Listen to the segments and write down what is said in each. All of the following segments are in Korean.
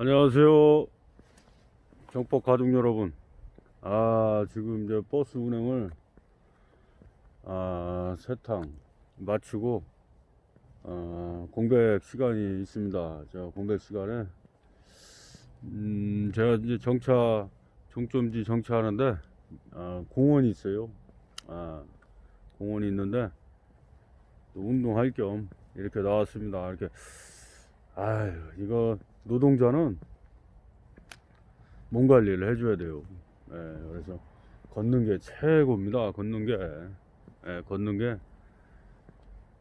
안녕하세요. 정법 가족 여러분. 아, 지금 이제 버스 운행을, 아, 세탕 마치고, 아, 공백 시간이 있습니다. 저 공백 시간에, 음, 제가 이제 정차, 종점지 정차하는데, 아, 공원이 있어요. 아, 공원이 있는데, 또 운동할 겸 이렇게 나왔습니다. 이렇게, 아유, 이거, 노동자는 몸 관리를 해줘야 돼요. 예, 그래서 걷는 게 최고입니다. 걷는 게, 예, 걷는 게,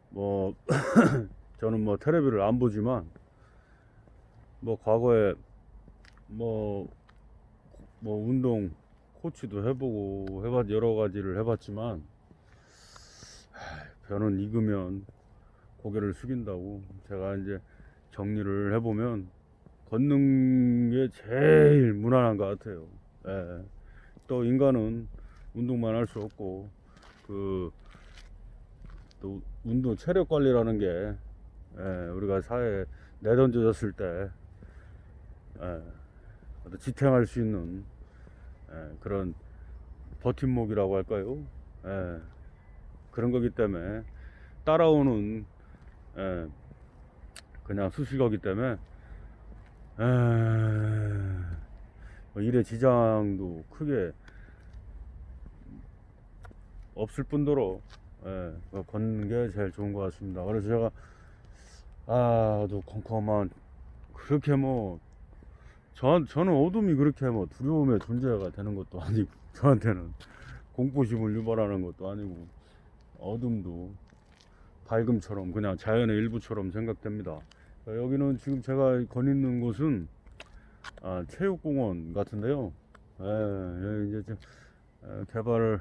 뭐, 저는 뭐 테레비를 안 보지만, 뭐 과거에 뭐, 뭐 운동 코치도 해보고 해봤 여러 가지를 해봤지만, 하, 변은 익으면 고개를 숙인다고 제가 이제 정리를 해보면 걷는 게 제일 무난한 것 같아요. 예. 또 인간은 운동만 할 수 없고 그 또 운동 체력 관리라는 게 예, 우리가 사회에 내던져졌을 때 예, 지탱할 수 있는 예, 그런 버팀목이라고 할까요? 예, 그런 거기 때문에 따라오는 예, 그냥 수식어기 때문에 에... 뭐 일의 지장도 크게 없을 뿐더러 예, 뭐 걷는 게 제일 좋은 것 같습니다. 그래서 제가 아또 컴컴한 그렇게 뭐 저, 저는 어둠이 그렇게 뭐 두려움의 존재가 되는 것도 아니고 저한테는 공포심을 유발하는 것도 아니고 어둠도 밝음처럼 그냥 자연의 일부처럼 생각됩니다. 어, 여기는 지금 제가 건 있는 곳은 아, 체육공원 같은데요. 예, 여기 이제 좀, 어, 개발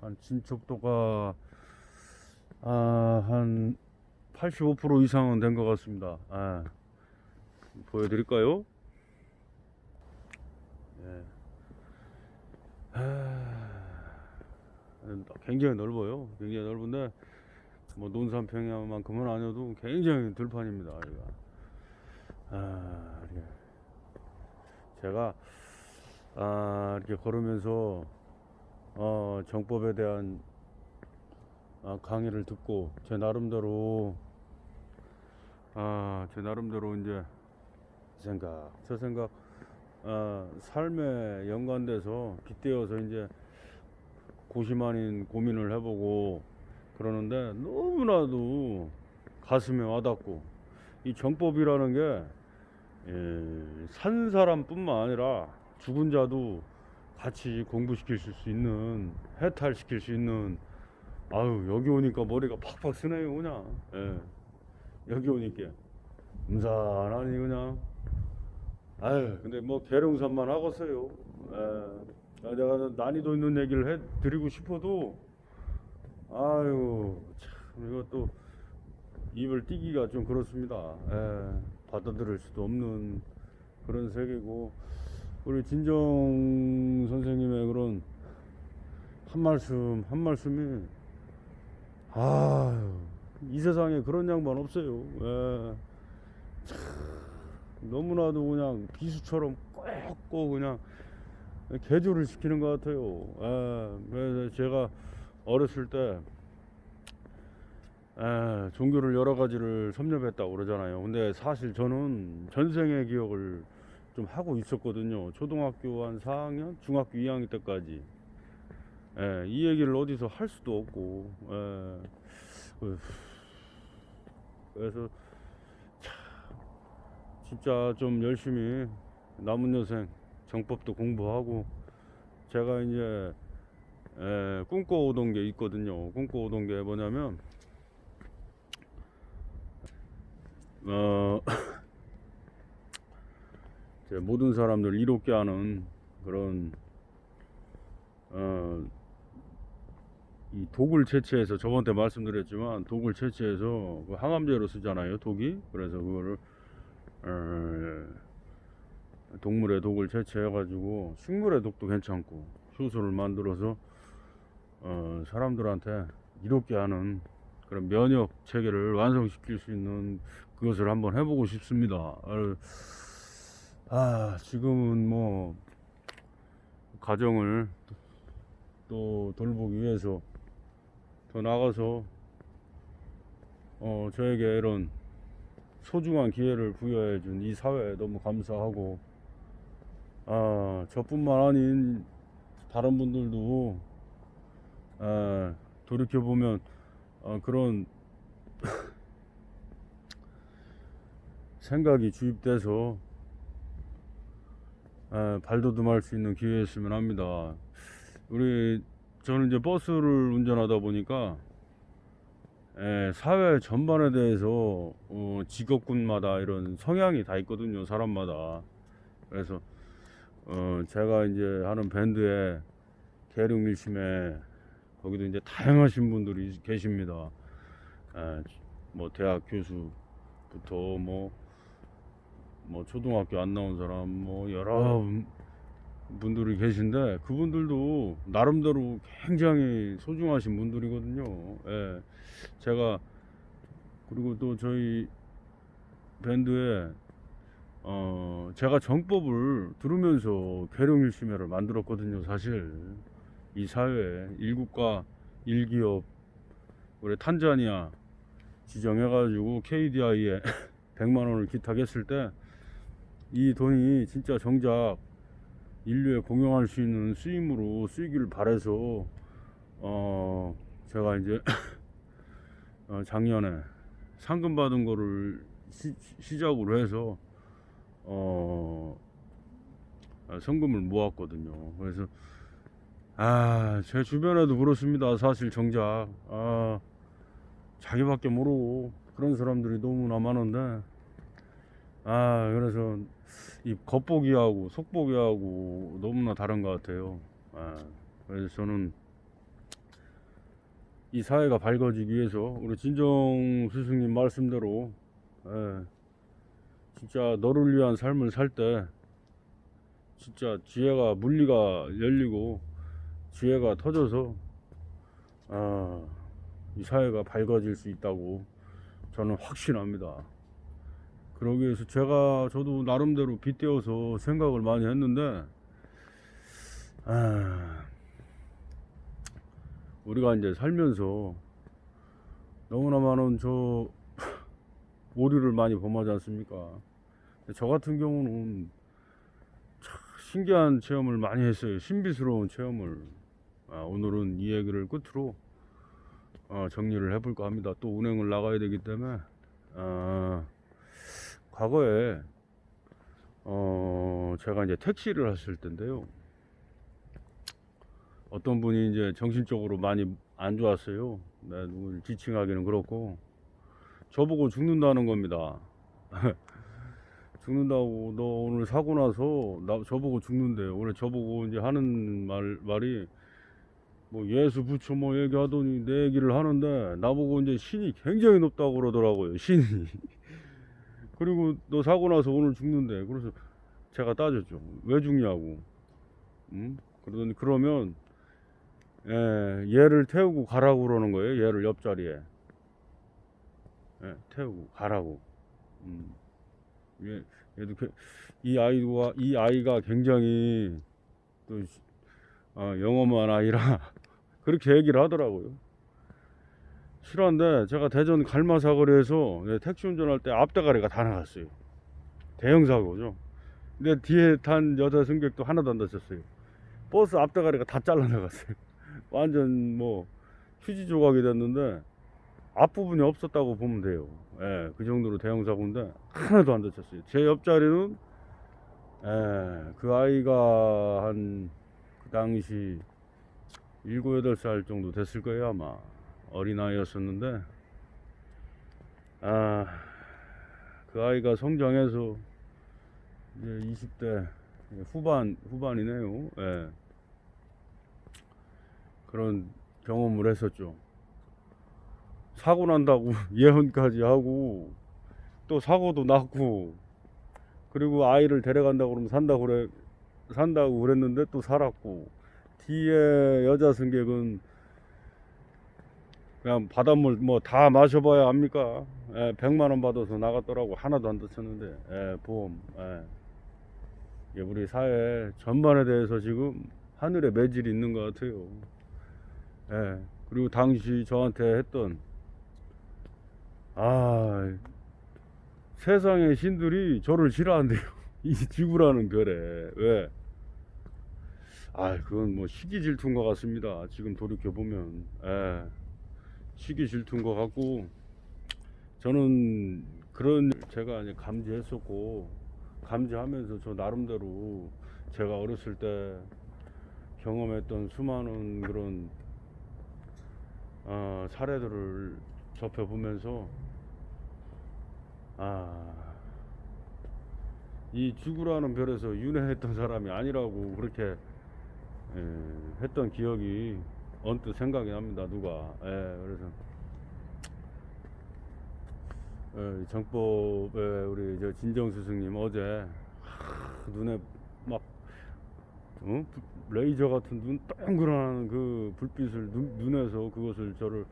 한 진척도가 아, 한 85% 이상은 된 것 같습니다. 아, 보여드릴까요? 예. 아, 굉장히 넓어요. 굉장히 넓은데 뭐 논산 평야만큼은 아니어도 굉장히 들판입니다. 여기가. 아, 이렇게 제가 아, 이렇게 걸으면서 어, 정법에 대한 아, 강의를 듣고 제 나름대로 아, 제 나름대로 이제 이 생각, 저 생각 아, 삶에 연관돼서 빗대어서 이제 고심 아닌 고민을 해보고 그러는데 너무나도 가슴에 와닿고 이 정법이라는 게 예, 산 사람뿐만 아니라 죽은 자도 같이 공부시킬 수 있는 해탈시킬 수 있는 아유 여기 오니까 머리가 팍팍 쓰네요 그냥. 예, 여기 오니까 음산하니 그냥. 아유 근데 뭐 계룡산만 하겠어요. 예, 아, 내가 난이도 있는 얘기를 해 드리고 싶어도 아유 참 이것도 입을 띄기가 좀 그렇습니다. 예, 받아들일 수도 없는 그런 세계고 우리 진정 선생님의 그런 한 말씀 한 말씀이 아유 이 세상에 그런 양반 없어요. 예, 참 너무나도 그냥 비수처럼 꼭 꼭 그냥 개조를 시키는 것 같아요. 예, 그래서 제가 어렸을 때 에, 종교를 여러 가지를 섭렵했다고 그러잖아요. 근데 사실 저는 전생의 기억을 좀 하고 있었거든요. 초등학교 한 4학년, 중학교 2학년 때까지. 에, 이 얘기를 어디서 할 수도 없고, 에, 그, 그래서 참, 진짜 좀 열심히 남은 여생 정법도 공부하고 제가 이제 에, 꿈꿔오던 게 있거든요. 꿈꿔오던 게 뭐냐면 어, 제 모든 사람들 이롭게 하는 그런 어, 이 독을 채취해서 저번 때 말씀드렸지만 독을 채취해서 그 항암제로 쓰잖아요 독이 그래서 그거를 어, 동물의 독을 채취해 가지고 식물의 독도 괜찮고 효소를 만들어서 어, 사람들한테 이롭게 하는 그런 면역 체계를 완성시킬 수 있는 그것을 한번 해보고 싶습니다. 어, 아, 지금은 뭐, 가정을 또 돌보기 위해서 더 나가서, 어, 저에게 이런 소중한 기회를 부여해 준 이 사회에 너무 감사하고, 아, 저뿐만 아닌 다른 분들도, 아, 돌이켜 보면, 어, 그런 생각이 주입돼서 에, 발돋움할 수 있는 기회였으면 합니다. 우리 저는 이제 버스를 운전하다 보니까 에, 사회 전반에 대해서 어, 직업군마다 이런 성향이 다 있거든요, 사람마다. 그래서 어, 제가 이제 하는 밴드에 계룡 일심에 거기도 이제 다양하신 분들이 계십니다. 에, 뭐 대학 교수부터 뭐 뭐 초등학교 안 나온 사람 뭐 여러 분들이 계신데 그분들도 나름대로 굉장히 소중하신 분들이거든요. 예. 제가 그리고 또 저희 밴드에 어 제가 정법을 들으면서 계룡일심회를 만들었거든요. 사실 이 사회에 일국가 일기업 우리 탄자니아 지정해가지고 KDI에 100만 원을 기탁했을 때 이 돈이 진짜 정작 인류에 공용할 수 있는 쓰임으로 쓰이기를 바래서 어 제가 이제 어 작년에 상금 받은 거를 시, 작으로 해서 어 아, 성금을 모았거든요. 그래서 아 제 주변에도 그렇습니다. 사실 정작 아 자기밖에 모르고 그런 사람들이 너무나 많은데 아 그래서 이 겉보기하고 속보기하고 너무나 다른 것 같아요. 아, 그래서 저는 이 사회가 밝아지기 위해서 우리 진정 스승님 말씀대로 예, 진짜 너를 위한 삶을 살 때 진짜 지혜가 물리가 열리고 지혜가 터져서 아, 이 사회가 밝아질 수 있다고 저는 확신합니다. 그러기 위해서 제가 저도 나름대로 빗대어서 생각을 많이 했는데 아, 우리가 이제 살면서 너무나 많은 저 오류를 많이 범하지 않습니까? 저 같은 경우는 참 신기한 체험을 많이 했어요. 신비스러운 체험을. 아, 오늘은 이 얘기를 끝으로 어, 정리를 해볼까 합니다. 또 운행을 나가야 되기 때문에 아, 과거에 어, 제가 이제 택시를 했을 텐데요. 어떤 분이 이제 정신적으로 많이 안 좋았어요. 네, 누굴 지칭하기는 그렇고 저보고 죽는다는 겁니다. 죽는다고 너 오늘 사고 나서 나 저보고 죽는데 원래 저보고 이제 하는 말 말이 뭐 예수 부처 뭐 얘기하더니 내 얘기를 하는데 나보고 이제 신이 굉장히 높다고 그러더라고요 신이. 그리고 너 사고 나서 오늘 죽는데. 그래서 제가 따졌죠. 왜 죽냐고. 음? 그러더니 그러면 예, 얘를 태우고 가라고 그러는 거예요 얘를 옆자리에. 예, 태우고 가라고. 음. 얘, 얘도 그- 이 아이가 이 아이가 굉장히 또 어, 영험한 아이라 그렇게 얘기를 하더라고요. 실화인데 제가 대전 갈마사거리에서 네, 택시 운전할 때 앞대가리가 다 나갔어요. 대형 사고죠. 근데 뒤에 탄 여자 승객도 하나도 안 다쳤어요. 버스 앞대가리가 다 잘라나갔어요. 완전 뭐 휴지 조각이 됐는데 앞부분이 없었다고 보면 돼요. 예, 그 정도로 대형 사고인데 하나도 안 다쳤어요. 제 옆자리는 예, 그 아이가 한 그 당시 일곱 여덟 살 정도 됐을 거예요 아마. 어린아이였었는데. 아 그 아이가 성장해서 이제 20대 후반 후반이네요. 예. 그런 경험을 했었죠. 사고 난다고 예언까지 하고 또 사고도 났고 그리고 아이를 데려간다고 그러면 산다고 그래 산다고 그랬는데 또 살았고 뒤에 여자 승객은 그냥 바닷물 뭐 다 마셔봐야 합니까? 예, 100만 원 받아서 나갔더라고 하나도 안 다쳤는데 예, 보험 예. 이게 우리 사회 전반에 대해서 지금 하늘에 매질이 있는 것 같아요. 예. 그리고 당시 저한테 했던 아 세상의 신들이 저를 싫어한대요. 이 지구라는 별에 왜? 아 그건 뭐 시기 질투인 것 같습니다. 지금 돌이켜 보면 예. 시기 질투인 것 같고 저는 그런 제가 이제 감지했었고 감지하면서 저 나름대로 제가 어렸을 때 경험했던 수많은 그런 어, 사례들을 접해보면서 아, 이 지구라는 별에서 윤회했던 사람이 아니라고 그렇게 예, 했던 기억이 언뜻 생각이 납니다. 누가 예, 그래서 예, 정법에 우리 저 진정 스승님 어제 하, 눈에 막 어? 부- 레이저 같은 눈 동그란 그 불빛을 눈, 눈에서 그것을 저를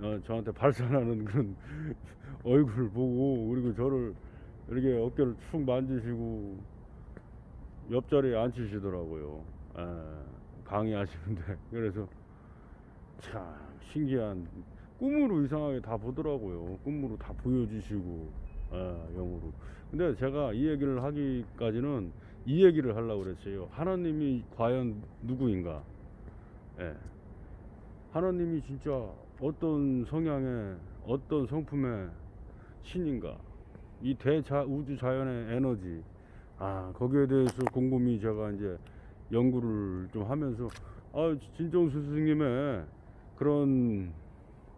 어, 저한테 발산하는 그런 얼굴을 보고 그리고 저를 이렇게 어깨를 축 만지시고 옆자리에 앉히시더라고요. 예, 강의하시는데 그래서 참 신기한 꿈으로 이상하게 다 보더라고요. 꿈으로 다 보여주시고 예, 영으로. 근데 제가 이 얘기를 하기까지는 이 얘기를 하려고 그랬어요. 하나님이 과연 누구인가? 예. 하나님이 진짜 어떤 성향의 어떤 성품의 신인가? 이 대자 우주 자연의 에너지. 아, 거기에 대해서 곰곰이 제가 이제 연구를 좀 하면서 아, 진정수 스님의 그런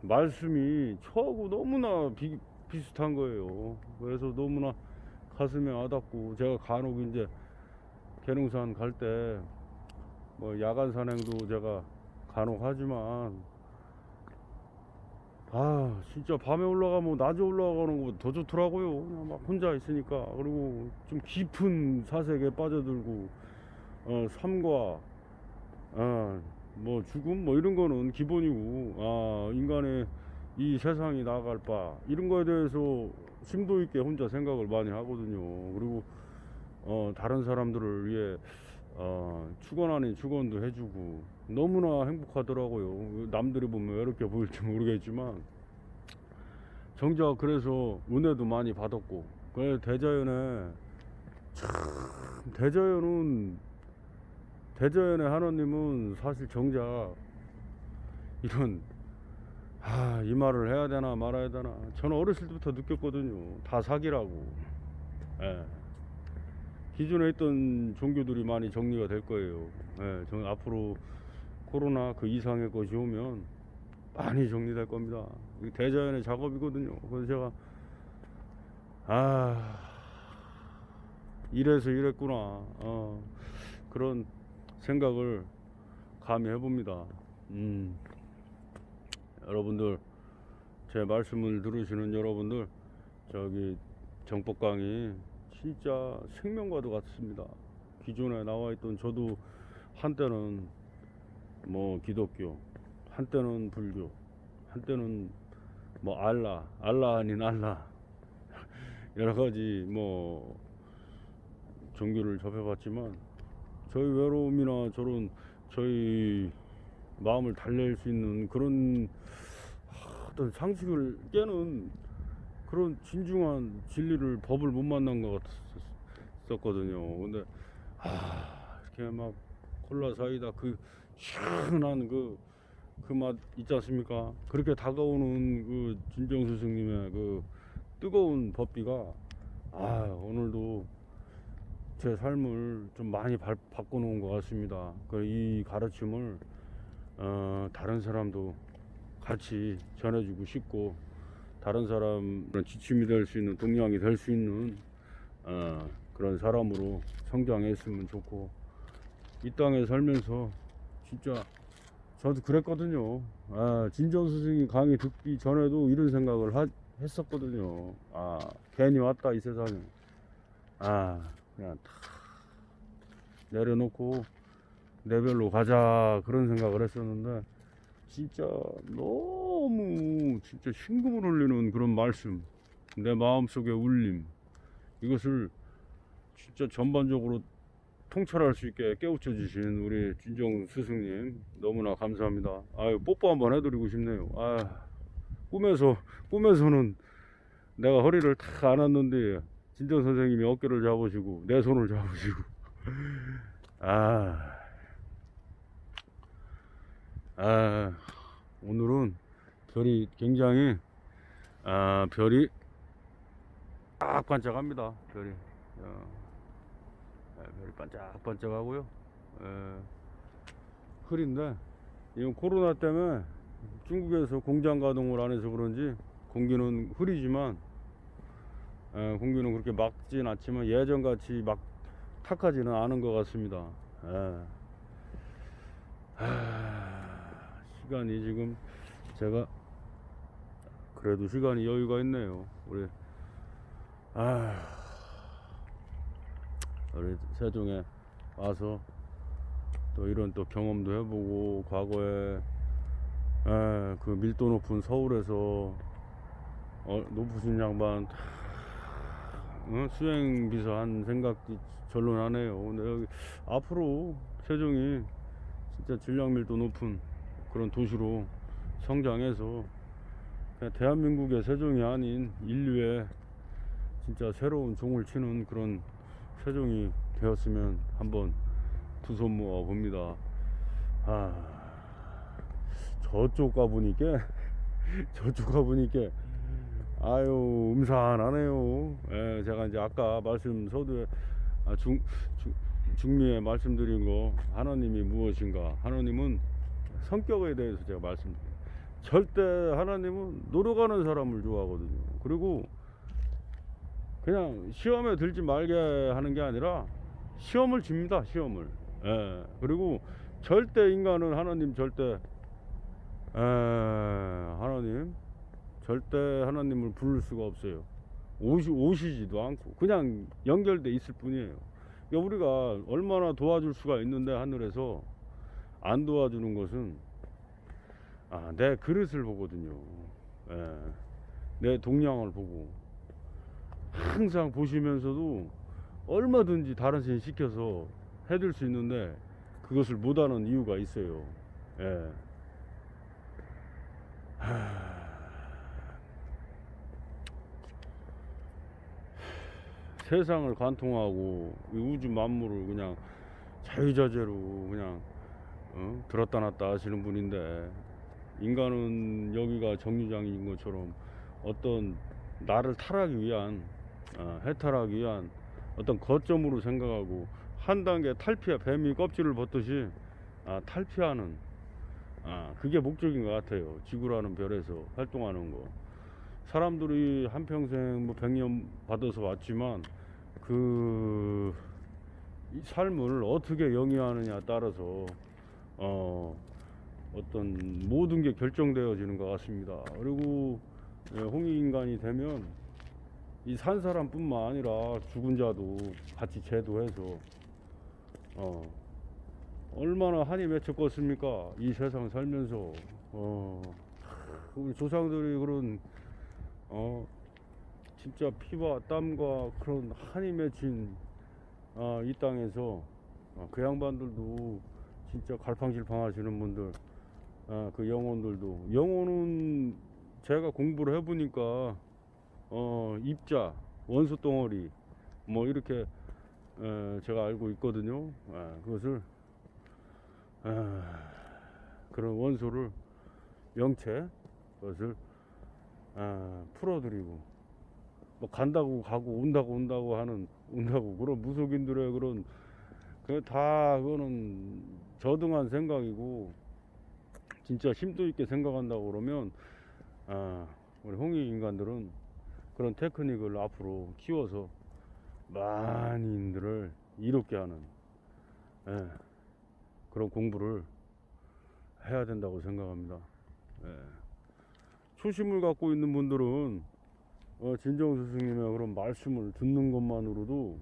말씀이 저하고 너무나 비, 비슷한 거예요. 그래서 너무나 가슴에 와닿고 제가 간혹 이제 계룡산 갈 때 뭐 야간 산행도 제가 간혹 하지만 아 진짜 밤에 올라가면 낮에 올라가는 것보다 더 좋더라고요. 그냥 막 혼자 있으니까 그리고 좀 깊은 사색에 빠져들고 어 삶과 어 뭐 죽음 뭐 이런 거는 기본이고 아 인간의 이 세상이 나아갈 바 이런 거에 대해서 심도 있게 혼자 생각을 많이 하거든요. 그리고 어 다른 사람들을 위해 어 축원 아닌 축원도 해주고 너무나 행복하더라고요. 남들이 보면 외롭게 보일지 모르겠지만 정작 그래서 은혜도 많이 받았고 그 대자연에 참 대자연은 대자연의 하나님은 사실 정작 이런 아, 이 말을 해야 되나 말아야 되나. 저는 어렸을 때부터 느꼈거든요. 다 사기라고. 예. 기존에 있던 종교들이 많이 정리가 될 거예요. 예, 저는 앞으로 코로나 그 이상의 것이 오면 많이 정리될 겁니다. 대자연의 작업이거든요. 그래서 제가 아 이래서 이랬구나. 어, 그런 생각을 감히 해봅니다. 음. 여러분들 제 말씀을 들으시는 여러분들 저기 정법 강의 진짜 생명과도 같습니다. 기존에 나와 있던 저도 한때는 뭐 기독교, 한때는 불교, 한때는 뭐 알라, 알라 아닌 알라 여러 가지 뭐 종교를 접해봤지만 저희 외로움이나 저런 저희 마음을 달랠 수 있는 그런 어떤 상식을 깨는 그런 진중한 진리를 법을 못 만난 것 같았었거든요. 근데 아 이렇게 막 콜라 사이다 그 시원한 그 그 맛 있지 않습니까? 그렇게 다가오는 그 진정 스승님의 그 뜨거운 법비가 아 오늘도 제 삶을 좀 많이 발- 바꿔놓은 것 같습니다. 그이 가르침을 어, 다른 사람도 같이 전해주고 싶고 다른 사람은 지침이 될 수 있는 동량이 될 수 있는 어, 그런 사람으로 성장했으면 좋고 이 땅에 살면서 진짜 저도 그랬거든요. 아, 진정 스승이 강의 듣기 전에도 이런 생각을 하- 했었거든요. 아 괜히 왔다 이 세상에. 아 그냥 다 내려놓고 내 별로 가자 그런 생각을 했었는데 진짜 너무 진짜 심금을 울리는 그런 말씀 내 마음속의 울림 이것을 진짜 전반적으로 통찰할 수 있게 깨우쳐 주신 우리 진정 스승님 너무나 감사합니다. 아유 뽀뽀 한번 해드리고 싶네요. 아 꿈에서 꿈에서는 내가 허리를 탁 안았는데 진정 선생님이 어깨를 잡으시고 내 손을 잡으시고. 아, 아 오늘은 별이 굉장히 아 별이 딱 반짝합니다 별이. 어, 예, 별이 반짝반짝하고요. 예, 흐린데 이건 코로나 때문에 중국에서 공장 가동을 안 해서 그런지 공기는 흐리지만 예, 공기는 그렇게 막진 않지만 예전같이 막 탁하지는 않은 것 같습니다 예. 하, 시간이 지금 제가 그래도 시간이 여유가 있네요 우리 아 우리 세종에 와서 또 이런 또 경험도 해보고 과거에 에, 그 밀도 높은 서울에서 어, 높으신 양반 어, 수행 비서 한 생각이 절로 나네요. 여기 앞으로 세종이 진짜 질량 밀도 높은 그런 도시로 성장해서 대한민국의 세종이 아닌 인류의 진짜 새로운 종을 치는 그런 세종이 되었으면 한번 두 손 모아 봅니다. 아, 저쪽 가보니까, 저쪽 가보니까, 아유, 음산하네요. 예, 제가 이제 아까 말씀 서두에, 아, 중, 중, 중미에 말씀드린 거, 하나님이 무엇인가. 하나님은 성격에 대해서 제가 말씀드려요. 절대 하나님은 노력하는 사람을 좋아하거든요. 그리고 그냥 시험에 들지 말게 하는 게 아니라 시험을 줍니다. 시험을. 예. 그리고 절대 인간은 하나님 절대 에, 하나님 절대 하나님을 부를 수가 없어요. 오시, 오시지도 않고 그냥 연결돼 있을 뿐이에요. 그러니까 우리가 얼마나 도와줄 수가 있는데 하늘에서 안 도와주는 것은 아, 내 그릇을 보거든요. 예. 내 동량을 보고 항상 보시면서도 얼마든지 다른 신 시켜서 해줄 수 있는데 그것을 못하는 이유가 있어요. 예. 하... 세상을 관통하고 이 우주 만물을 그냥 자유자재로 그냥 어? 들었다 놨다 하시는 분인데 인간은 여기가 정류장인 것처럼 어떤 나를 탈하기 위한 어, 해탈하기 위한 어떤 거점으로 생각하고 한 단계 탈피해 뱀이 껍질을 벗듯이 아, 탈피하는 아, 그게 목적인 것 같아요. 지구라는 별에서 활동하는 거. 사람들이 한평생 뭐 100년 받아서 왔지만 그이 삶을 어떻게 영위하느냐에 따라서 어, 어떤 모든 게 결정되어지는 것 같습니다. 그리고 예, 홍익 인간이 되면 이 산 사람뿐만 아니라 죽은 자도 같이 제도해서 어, 얼마나 한이 맺혔겠습니까? 이 세상 살면서 어, 우리 조상들이 그런 어, 진짜 피와 땀과 그런 한이 맺힌 아, 이 땅에서 어, 그 양반들도 진짜 갈팡질팡 하시는 분들 아, 그 영혼들도. 영혼은 제가 공부를 해보니까 어, 입자 원소 덩어리 뭐 이렇게 에, 제가 알고 있거든요. 아, 그것을 아, 그런 원소를 영체 그것을 아, 풀어드리고 뭐 간다고 가고 온다고 온다고 하는 온다고 그런 무속인들의 그런 그 다 그거는 저등한 생각이고 진짜 심도 있게 생각한다고 그러면 아, 우리 홍익 인간들은 그런 테크닉을 앞으로 키워서 많이들을 이롭게 하는 예, 그런 공부를 해야 된다고 생각합니다. 예. 초심을 갖고 있는 분들은 어, 진정 스승님의 그런 말씀을 듣는 것만으로도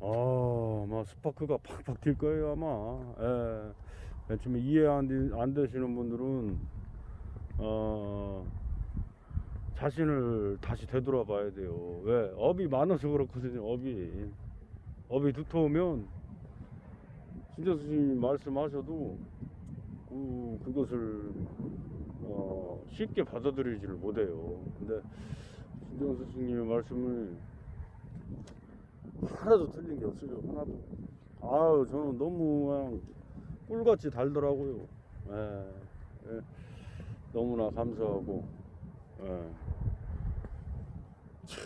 아, 막 스파크가 팍팍 튈 거예요 아마. 예. 맨 처음에 이해 안, 되, 안 되시는 분들은 어, 자신을 다시 되돌아봐야 돼요. 왜? 업이 많아서 그렇거든요. 업이 업이 두터우면 신정 스님이 말씀하셔도 그, 그것을 어, 쉽게 받아들이지를 못해요. 근데 신정 스님의 말씀을 하나도 틀린 게 없어요. 하나도. 아유 저는 너무 그냥 꿀같이 달더라고요. 예, 예. 너무나 감사하고. 예. 참,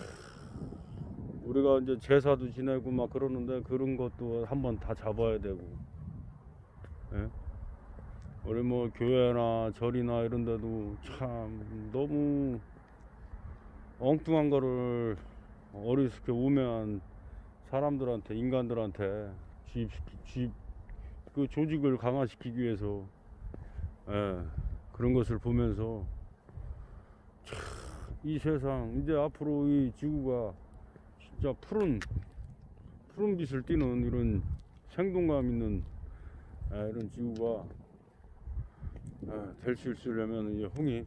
우리가 이제 제사도 지내고 막 그러는데 그런 것도 한번 다 잡아야 되고. 예? 우리 뭐 교회나 절이나 이런 데도 참 너무 엉뚱한 거를 어리숙해 우매한 사람들한테 인간들한테 주입시키 주입 그 조직을 강화시키기 위해서 예, 그런 것을 보면서 참, 이 세상 이제 앞으로 이 지구가 진짜 푸른 푸른 빛을 띠는 이런 생동감 있는 예, 이런 지구가 될수 있으려면 이제 홍익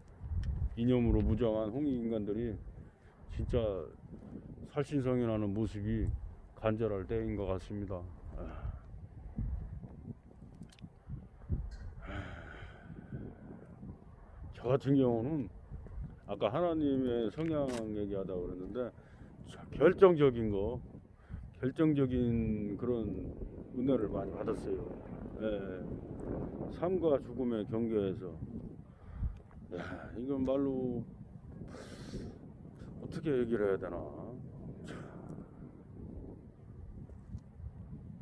이념으로 무장한 홍익 인간들이 진짜 살신성이 나는 모습이 간절할 때인 것 같습니다. 아. 저 같은 경우는 아까 하나님의 성향 얘기하다 그랬는데 저 결정적인 거, 결정적인 그런 은혜를 많이 받았어요. 예, 삶과 죽음의 경계에서. 야, 이건 말로 어떻게 얘기를 해야 되나?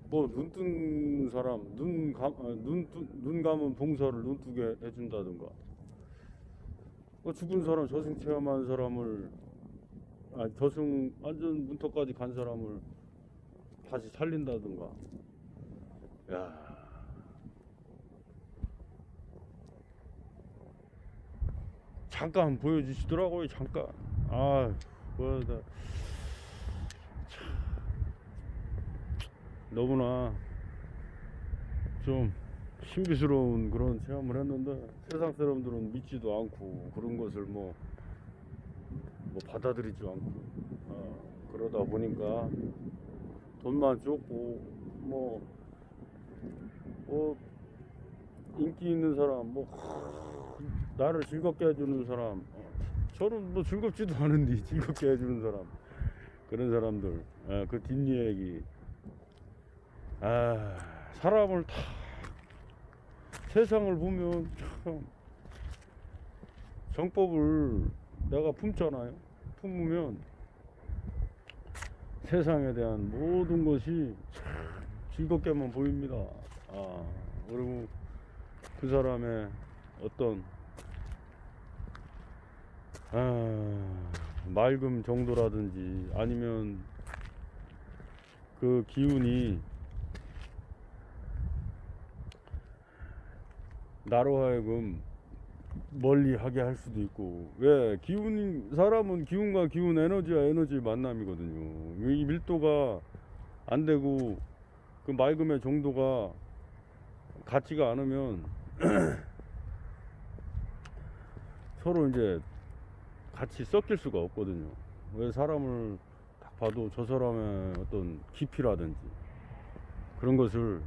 뭐 눈 뜬 사람 눈 감, 아, 눈, 뜨- 눈 감은 봉사를 눈 뜨게 해준다든가. 뭐 죽은 사람 저승 체험한 사람을 아 저승 완전 문턱까지 간 사람을 다시 살린다든가. 야 잠깐 보여주시더라고요 잠깐. 아 뭐다 너무나 좀 신비스러운 그런 체험을 했는데 세상 사람들은 믿지도 않고 그런 것을 뭐, 뭐 받아들이지 않고. 어, 그러다 보니까 돈만 쫓고 뭐, 뭐 인기 있는 사람 뭐 하, 나를 즐겁게 해주는 사람 어, 저는 뭐 즐겁지도 않은데 즐겁게 해주는 사람 그런 사람들 어, 그 뒷이야기 아 사람을 다 세상을 보면 참 정법을 내가 품잖아요. 품으면 세상에 대한 모든 것이 참 즐겁게만 보입니다. 아 그리고 그 사람의 어떤 아, 맑음 정도라든지 아니면 그 기운이 나로 하여금 멀리 하게 할 수도 있고. 왜? 기운 사람은 기운과 기운 에너지와 에너지의 만남이거든요. 이 밀도가 안 되고 그 맑음의 정도가 같지가 않으면 서로 이제 같이 섞일 수가 없거든요 왜 사람을 딱 봐도 저 사람의 어떤 깊이라든지 그런 것을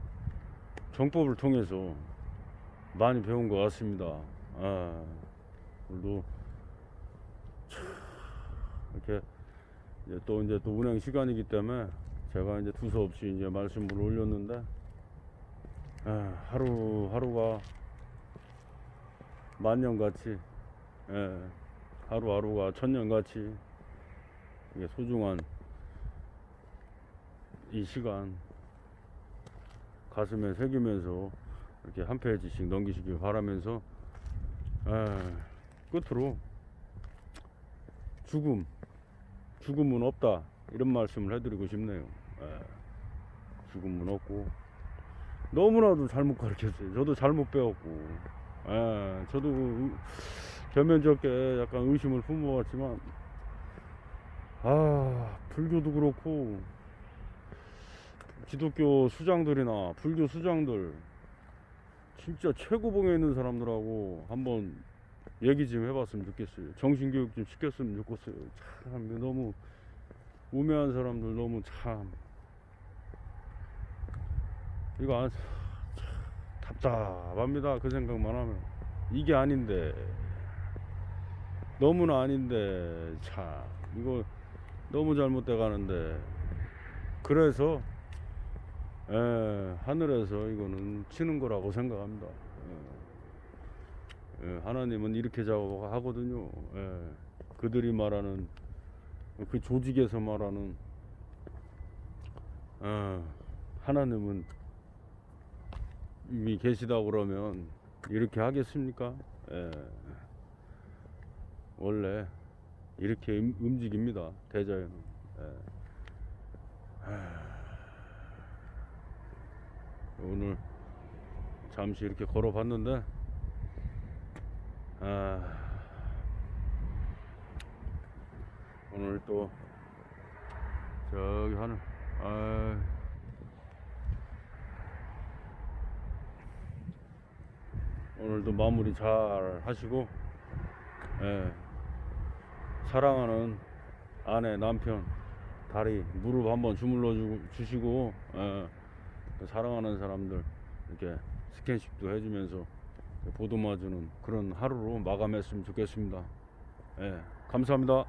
정법을 통해서 많이 배운 것 같습니다. 아, 오늘도 참 이렇게 이제 또 이제 또 운행 시간이기 때문에 제가 이제 두서없이 이제 말씀을 올렸는데 아, 하루 하루가 만년같이 예, 하루 하루가 천년같이 이게 소중한 이 시간 가슴에 새기면서 이렇게 한 페이지씩 넘기시길 바라면서 아, 끝으로 죽음 죽음은 없다 이런 말씀을 해드리고 싶네요. 예, 죽음은 없고 너무나도 잘못 가르쳤어요. 저도 잘못 배웠고 예, 저도 의- 겸연쩍게 약간 의심을 품어왔지만 아 불교도 그렇고 기독교 수장들이나 불교 수장들 진짜 최고봉에 있는 사람들하고 한번 얘기 좀 해봤으면 좋겠어요. 정신교육 좀 시켰으면 좋겠어요. 참 너무 우매한 사람들 너무 참 이거 안, 참 답답합니다. 그 생각만 하면 이게 아닌데 너무나 아닌데 참 이거 너무 잘못돼 가는데 그래서 예, 하늘에서 이거는 치는 거라고 생각합니다. 예. 예, 하나님은 이렇게 작업하거든요. 예. 그들이 말하는 그 조직에서 말하는 어, 하나님은 이미 계시다 그러면 이렇게 하겠습니까? 예. 원래 이렇게 음- 움직입니다. 대자연은. 예. 하, 오늘 잠시 이렇게 걸어봤는데 아, 오늘 또 저기 하늘 아, 오늘도 마무리 잘 하시고 예, 사랑하는 아내 남편 다리 무릎 한번 주물러 주, 주시고 예, 그 사랑하는 사람들 이렇게 스킨십도 해주면서 보듬어주는 그런 하루로 마감했으면 좋겠습니다. 예, 감사합니다.